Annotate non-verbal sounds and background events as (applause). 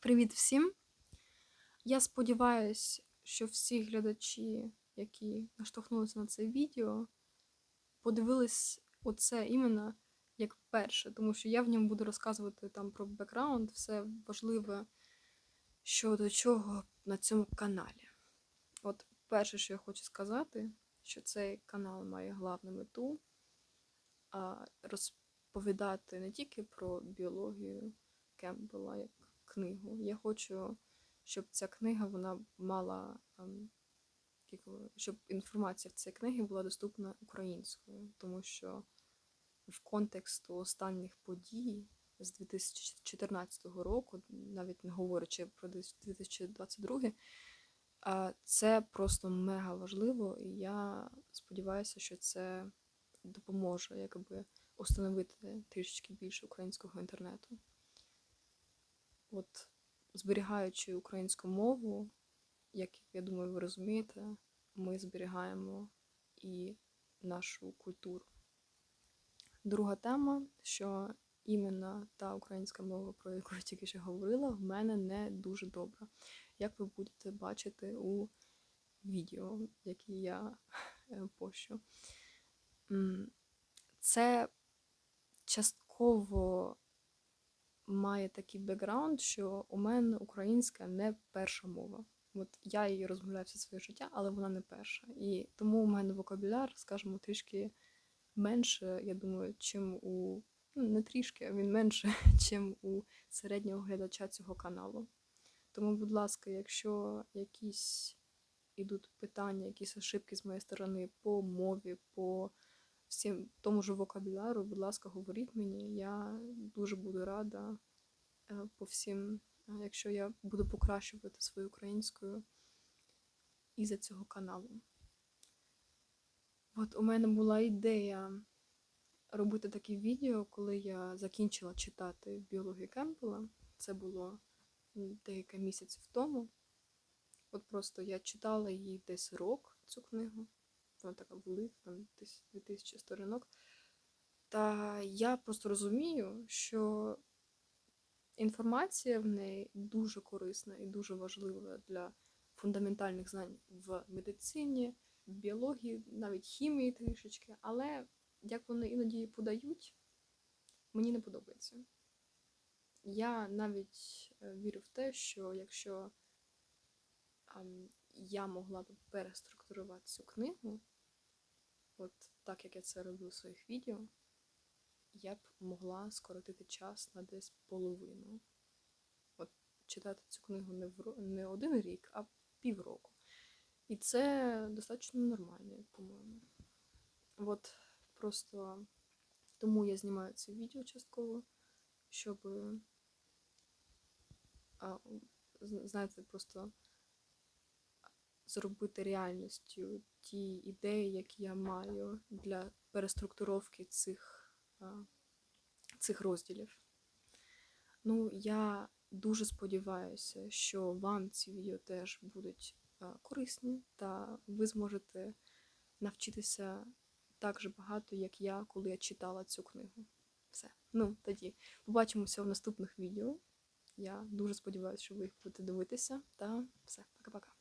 Привіт всім! Я сподіваюся, що всі глядачі, які наштовхнулися на це відео, подивились оце іменно як перше, тому що я в ньому буду розказувати там про бекграунд, все важливе, що до чого на цьому каналі. От перше, що я хочу сказати, що цей канал має главну мету розповідати не тільки про біологію Кемпбелла як книгу. Я хочу, щоб ця книга вона мала, ем, щоб інформація в цій книгі була доступна українською, тому що в контексту останніх подій з 2014 року, навіть не говорячи про 2022, це просто мега важливо, і я сподіваюся, що це допоможе якби установити трішечки більше українського інтернету от зберігаючи українську мову, як я думаю, ви розумієте, ми зберігаємо і нашу культуру. Друга тема, що іменно та українська мова, про яку я тільки що говорила, в мене не дуже добра. Як ви будете бачити у відео, які я е, пощу. Це частково має такий бекграунд, що у мене українська не перша мова. От я її розмовляю все своє життя, але вона не перша. І тому у мене вокабуляр, скажімо, трішки менше, я думаю, чим у ну не трішки, а він менше, (laughs) чим у середнього глядача цього каналу. Тому, будь ласка, якщо якісь ідуть питання, якісь ошибки з моєї сторони по мові, по всім тому ж вокабуляру, будь ласка, говоріть мені. Я дуже буду рада е, по всім, е, якщо я буду покращувати свою українською із-за цього каналу. От у мене була ідея робити такі відео, коли я закінчила читати біологію Кемпбелла. Це було декілька місяців тому. От просто я читала її десь рок, цю книгу вона така велика, там десь 2000 сторінок. Та я просто розумію, що інформація в неї дуже корисна і дуже важлива для фундаментальних знань в медицині, в біології, навіть хімії трішечки, але як вони іноді її подають, мені не подобається. Я навіть е, вірю в те, що якщо я могла б переструктурувати цю книгу, от так як я це роблю у своїх відео, я б могла скоротити час на десь половину. От читати цю книгу не, в, не один рік, а півроку. І це достатньо нормально, по-моєму. От просто тому я знімаю це відео частково, щоб, а, знаєте, просто зробити реальністю ті ідеї, які я маю для переструктуровки цих, цих розділів. Ну, я дуже сподіваюся, що вам ці відео теж будуть корисні, та ви зможете навчитися так же багато, як я, коли я читала цю книгу. Все. Ну, тоді побачимося в наступних відео. Я дуже сподіваюся, що ви їх будете дивитися. Та все, пока-пока.